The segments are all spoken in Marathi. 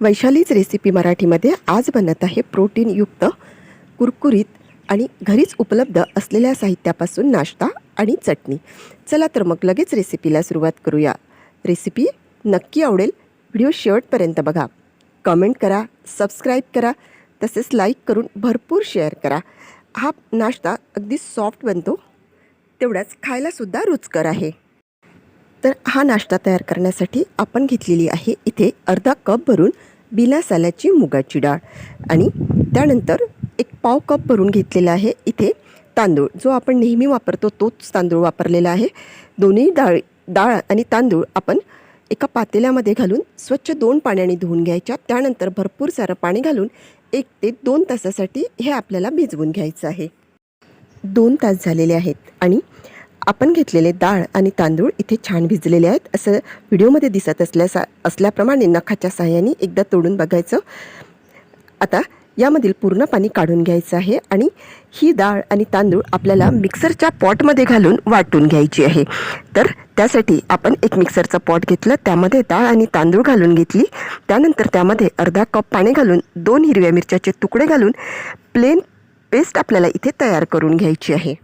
वैशालीच रेसिपी मराठीमध्ये आज बनत आहे प्रोटीनयुक्त कुरकुरीत आणि घरीच उपलब्ध असलेल्या साहित्यापासून नाश्ता आणि चटणी. चला तर मग लगेच रेसिपीला सुरुवात करूया. रेसिपी नक्की आवडेल व्हिडिओ शेवटपर्यंत बघा. कमेंट करा सबस्क्राईब करा तसेच लाईक करून भरपूर शेअर करा. हा नाश्ता अगदी सॉफ्ट बनतो तेवढाच खायलासुद्धा रुचकर आहे. तर हा नाश्ता तयार करण्यासाठी आपण घेतलेली आहे इथे अर्धा कप भरून बिना साल्याची मुगाची डाळ. आणि त्यानंतर एक पाव कप भरून घेतलेला आहे इथे तांदूळ. जो आपण नेहमी वापरतो तोच तांदूळ वापरलेला आहे. दोन्ही डाळ डाळ आणि तांदूळ आपण एका पातेल्यामध्ये घालून स्वच्छ दोन पाण्याने धुवून घ्यायच्या. त्यानंतर भरपूर सारं पाणी घालून एक ते दोन तासासाठी हे आपल्याला भिजवून घ्यायचं आहे. दोन तास झालेले आहेत आणि आपण घेतलेले डाळ आणि तांदूळ इथे छान भिजलेले आहेत. असं व्हिडिओमध्ये दिसत असल्यासा असल्याप्रमाणे नखाच्या सहाय्याने एकदा तोडून बघायचं. आता यामधील पूर्ण पाणी काढून घ्यायचं आहे आणि ही डाळ आणि तांदूळ आपल्याला मिक्सरच्या पॉटमध्ये घालून वाटून घ्यायची आहे. तर त्यासाठी आपण एक मिक्सरचं पॉट घेतलं त्यामध्ये डाळ आणि तांदूळ घालून घेतली. त्यानंतर त्यामध्ये अर्धा कप पाणी घालून दोन हिरव्या मिरच्याचे तुकडे घालून प्लेन पेस्ट आपल्याला इथे तयार करून घ्यायची आहे.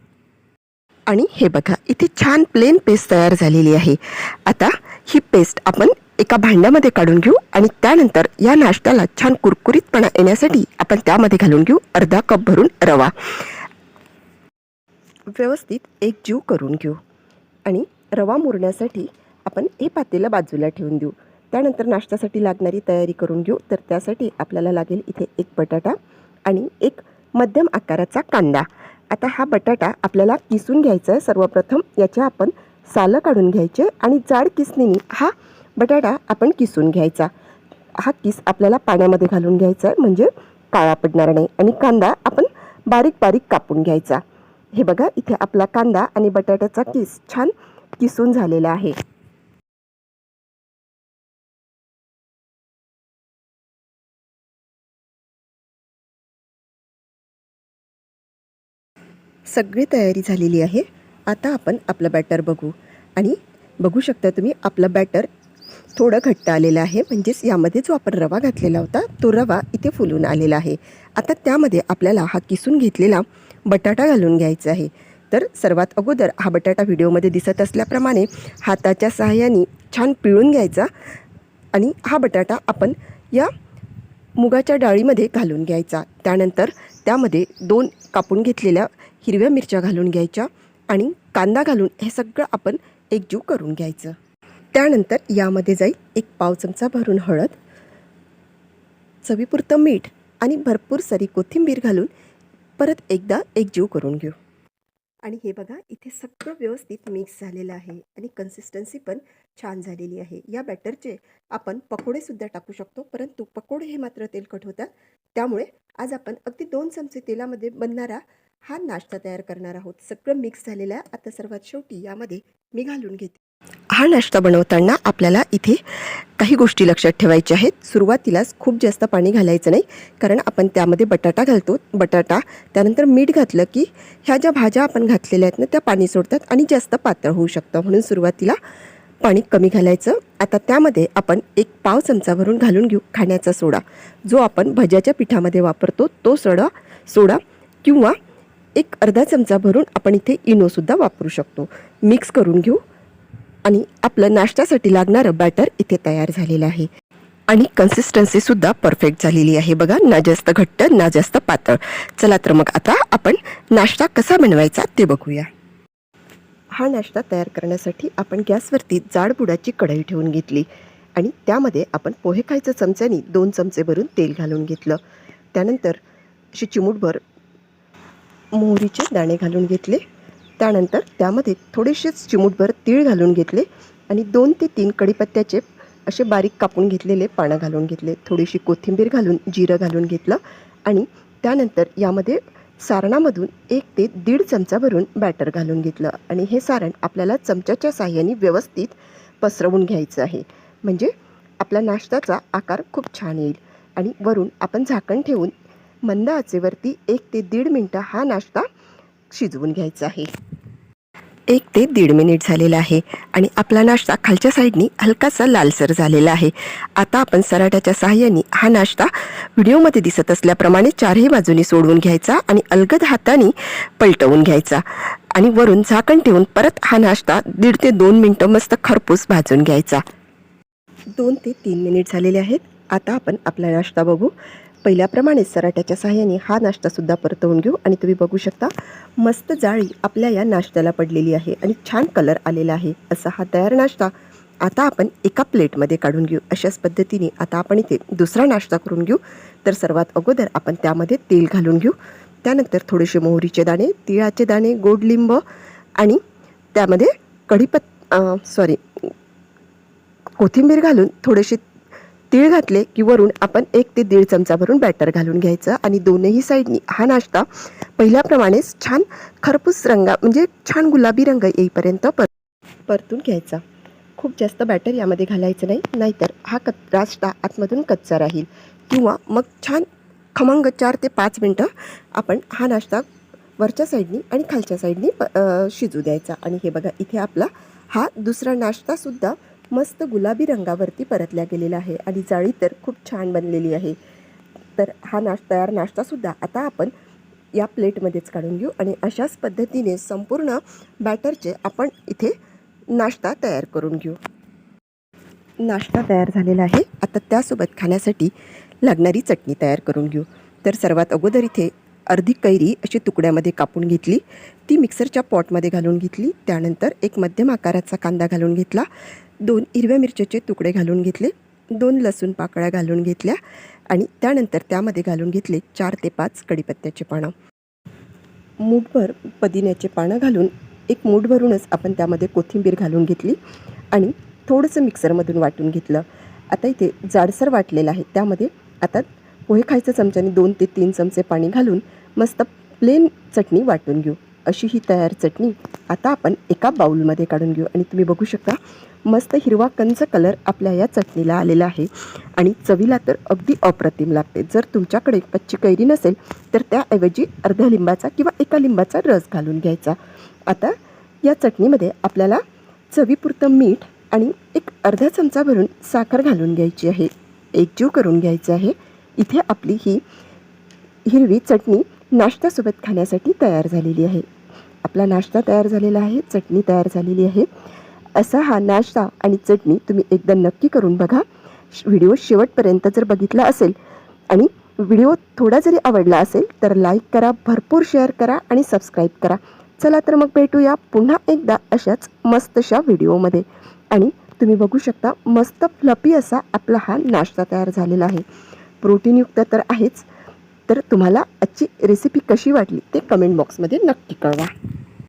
आणि हे बघा इथे छान प्लेन पेस्ट तयार झालेली आहे. आता ही पेस्ट आपण एका भांड्यामध्ये काढून घेऊ आणि त्यानंतर या नाश्त्याला छान कुरकुरीतपणा येण्यासाठी आपण त्यामध्ये घालून घेऊ अर्धा कप भरून रवा. व्यवस्थित एक जीव करून घेऊ आणि रवा मुरण्यासाठी आपण हे पातेलं बाजूला ठेवून देऊ. त्यानंतर नाश्त्यासाठी लागणारी तयारी करून घेऊ. तर त्यासाठी आपल्याला लागेल इथे एक बटाटा आणि एक मध्यम आकाराचा कांदा. आता हा बटाटा आपल्याला किसून घ्यायचा आहे सर्वप्रथम याच्या आपण सालं काढून घ्यायचे आणि जाड किसणीने हा बटाटा आपण किसून घ्यायचा. हा किस आपल्याला पाण्यामध्ये घालून घ्यायचा आहे म्हणजे काळा पडणार नाही आणि कांदा आपण बारीक बारीक कापून घ्यायचा. हे बघा इथे आपला कांदा आणि बटाट्याचा किस छान किसून झालेला आहे. सगळी तयारी झालेली आहे. आता आपण आपलं बॅटर बघू. आणि बघू शकता तुम्ही आपलं बॅटर थोडं घट्ट आलेलं आहे. म्हणजेच यामध्ये जो आपण रवा घातलेला होता तो रवा इथे फुलून आलेला आहे. आता त्यामध्ये आपल्याला हा किसून घेतलेला बटाटा घालून घ्यायचा आहे. तर सर्वात अगोदर हा बटाटा व्हिडिओमध्ये दिसत असल्याप्रमाणे हाताच्या सहाय्याने छान पिळून घ्यायचा आणि हा बटाटा आपण या मुगाच्या डाळीमध्ये घालून घ्यायचा. त्यानंतर त्यामध्ये दोन कापून घेतलेल्या हिरव्या मिरच्या घालून घ्यायच्या आणि कांदा घालून हे सगळं आपण एकजीव करून घ्यायचं. त्यानंतर यामध्ये जाईल एक पाव चमचा भरून हळद चवीपुरतं मीठ आणि भरपूर सारी कोथिंबीर घालून परत एकदा एकजीव करून घेऊ. आणि हे बघा इथे सगळं व्यवस्थित मिक्स झालेलं आहे आणि कन्सिस्टन्सी पण छान झालेली आहे. या बॅटरचे आपण पकोडेसुद्धा टाकू शकतो परंतु पकोडे हे मात्र तेलकट होतात त्यामुळे आज आपण अगदी दोन चमचे तेलामध्ये बनणारा हा नाश्ता तयार करणार आहोत. सगळं मिक्स झालेलं आहे. आता सर्वात शेवटी यामध्ये मी घालून घेते. हा नाश्ता बनवताना आपल्याला इथे काही गोष्टी लक्षात ठेवायच्या आहेत. सुरुवातीलाच खूप जास्त पाणी घालायचं नाही कारण आपण त्यामध्ये बटाटा घालतो. बटाटा त्यानंतर मीठ घातलं की ह्या ज्या भाज्या आपण घातलेल्या आहेत ना त्या पाणी सोडतात आणि जास्त पातळ होऊ शकतं. म्हणून सुरुवातीला पाणी कमी घालायचं. आता त्यामध्ये आपण एक पाव चमचा भरून घालून घेऊ खाण्याचा सोडा. जो आपण भज्याच्या पिठामध्ये वापरतो तो सोडा सोडा किंवा एक अर्धा चमचा भरून आपण इथे इनोसुद्धा वापरू शकतो. मिक्स करून घेऊ आणि आपलं नाश्त्यासाठी लागणारं बॅटर इथे तयार झालेलं आहे. आणि कन्सिस्टन्सीसुद्धा परफेक्ट झालेली आहे. बघा ना जास्त घट्ट ना जास्त पातळ. चला तर मग आता आपण नाश्ता कसा बनवायचा ते बघूया. हा नाश्ता तयार करण्यासाठी आपण गॅसवरती जाड बुडाची कढई ठेवून घेतली आणि त्यामध्ये आपण पोहे खायचं चमच्यानी दोन चमचे भरून तेल घालून घेतलं. त्यानंतर अशी चिमूटभर मोहरीचे दाणे घालून घेतले. त्यानंतर त्यामध्ये थोडेसेच चिमूटभर तीळ घालून घेतले आणि दोन ते तीन कढीपत्त्याचे असे बारीक कापून घेतलेले पानं घालून घेतले. थोडीशी कोथिंबीर घालून जिरं घालून घेतलं आणि त्यानंतर यामध्ये सारणामधून एक ते दीड चमचा भरून बॅटर घालून घेतलं आणि हे सारण आपल्याला चमच्याच्या साह्याने व्यवस्थित पसरवून घ्यायचं आहे. म्हणजे आपल्या नाश्त्याचा आकार खूप छान येईल. आणि वरून आपण झाकण ठेवून मंद आचेवरती एक ते दीड मिनटं हा नाश्ता शिजवून घ्यायचा आहे. एक ते दीड मिनिट झालेला आहे आणि आपला नाश्ता खालच्या साईडनी हलकासा लालसर झालेला आहे. आता आपण सराट्याच्या सहाय्याने हा नाश्ता व्हिडिओमध्ये दिसत असल्याप्रमाणे चारही बाजूनी सोडवून घ्यायचा आणि अलगद हाताने पलटवून घ्यायचा. आणि वरून झाकण ठेवून परत हा नाश्ता दीड ते दोन मिनटं मस्त खरपूस भाजून घ्यायचा. दोन ते तीन मिनिट झालेले आहेत. आता आपण आपला नाश्ता बघू. पहिल्याप्रमाणेच सराट्याच्या सहाय्याने हा नाश्तासुद्धा परतवून घेऊ आणि तुम्ही बघू शकता मस्त जाळी आपल्या या नाश्त्याला पडलेली आहे आणि छान कलर आलेला आहे असा हा तयार नाश्ता आता आपण एका प्लेटमध्ये काढून घेऊ. अशाच पद्धतीने आता आपण इथे दुसरा नाश्ता करून घेऊ. तर सर्वात अगोदर आपण त्यामध्ये तेल घालून घेऊ. त्यानंतर थोडेसे मोहरीचे दाणे तिळाचे दाणे गोड लिंब आणि त्यामध्ये कढीपत सॉरी कोथिंबीर घालून थोडेसे तीळ घातले की वरून आपण एक ते दीड चमचा भरून बॅटर घालून घ्यायचं आणि दोनही साईडनी हा नाश्ता पहिल्याप्रमाणेच छान खरपूस रंगा म्हणजे छान गुलाबी रंग येईपर्यंत पर परतून घ्यायचा. खूप जास्त बॅटर यामध्ये घालायचं नाही नाहीतर हा कच नाश्ता आतमधून कच्चा राहील. किंवा मग छान खमंग चार ते पाच मिनटं आपण हा नाश्ता वरच्या साईडनी आणि खालच्या साईडनी प शिजू द्यायचा. आणि हे बघा इथे आपला हा दुसरा नाश्तासुद्धा मस्त गुलाबी रंगावरती परतल्या गेलेला आहे आणि जाळी तर खूप छान बनलेली आहे. तर हा नाश तयार नाश्तासुद्धा आता आपण या प्लेटमध्येच काढून घेऊ आणि अशाच पद्धतीने संपूर्ण बॅटरचे आपण इथे नाश्ता तयार करून घेऊ. नाश्ता तयार झालेला आहे. आता त्यासोबत खाण्यासाठी लागणारी चटणी तयार करून घेऊ. तर सर्वात अगोदर इथे अर्धी कैरी अशी तुकड्यामध्ये कापून घेतली. ती मिक्सरच्या पॉटमध्ये घालून घेतली. त्यानंतर एक मध्यम आकाराचा कांदा घालून घेतला. दोन हिरव्या मिरच्याचे तुकडे घालून घेतले. दोन लसूण पाकळ्या घालून घेतल्या आणि त्यानंतर त्यामध्ये घालून घेतले चार ते पाच कडीपत्त्याचे पानं. मूठभर पुदिन्याचे पानं घालून एक मूठभरूनच आपण त्यामध्ये कोथिंबीर घालून घेतली आणि थोडंसं मिक्सरमधून वाटून घेतलं. आता इथे जाडसर वाटलेलं आहे. त्यामध्ये आता पोहे खायच्या चमच्याने दोन ते तीन चमचे पाणी घालून मस्त प्लेन चटणी वाटून घेऊ. अशी ही तयार चटणी आता आपण एका बाऊलमध्ये काढून घेऊ. आणि तुम्ही बघू शकता मस्त हिरवा कंच कलर आपल्या या चटणीला आलेला आहे. आणि चवीला तर अगदी अप्रतिम लागते. जर तुमच्याकडे कच्ची कैरी नसेल तर त्याऐवजी अर्ध्या लिंबाचा किंवा एका लिंबाचा रस घालून घ्यायचा. आता या चटणीमध्ये आपल्याला चवीपुरतं मीठ आणि एक अर्धा चमचा भरून साखर घालून घ्यायची आहे. एकजीव करून घ्यायचं आहे. इथे आपली ही हिरवी चटणी नाश्त्यासोबत खाण्यासाठी तयार झालेली आहे. आपला नाश्ता तयार झालेला आहे चटणी तयार झालेली आहे. असा हा नाश्ता आणि चटणी तुम्ही एकदा नक्की करून बघा. श- व्हिडिओ शेवटपर्यंत जर बघितला असेल आणि व्हिडिओ थोडा जरी आवडला असेल तर लाईक करा भरपूर शेअर करा आणि सबस्क्राईब करा. चला तर मग भेटूया पुन्हा एकदा अशाच मस्तशा व्हिडिओमध्ये. आणि तुम्ही बघू शकता मस्त फ्लपी असा आपला हा नाश्ता तयार झालेला आहे. प्रोटीनयुक्त तर आहेच. तर तुम्हाला आजची रेसिपी कशी वाटली ते कमेंट बॉक्समध्ये नक्की कळवा.